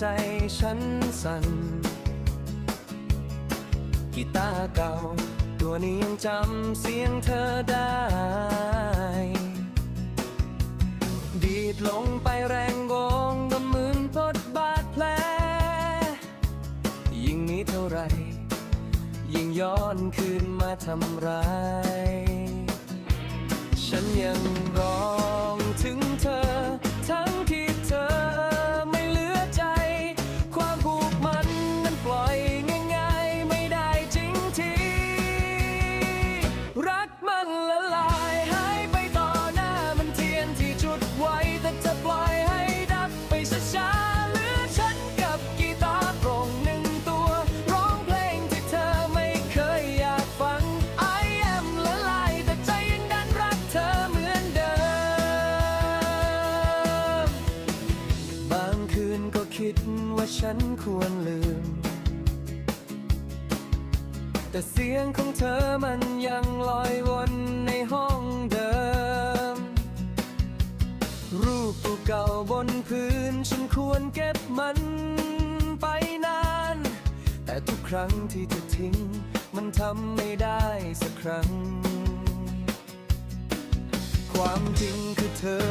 ใจฉันสั่น กีตาร์เก่า ตัวนี้ยังจำเสียงเธอได้ ดีดลงไปแรงโกงก็เหมือนพดบาดแผล ยิ่งนี้เท่าไร ยิ่งย้อนคืนมาทำร้าย ฉันยังรอ ฉันควรลืม แต่เสียงของเธอมันยังลอยวนในห้องเดิม รูปเก่าบนพื้นฉันควรเก็บมันไปนาน แต่ทุกครั้งที่เธอทิ้ง มันทำไม่ได้สักครั้ง ความจริงคือเธอ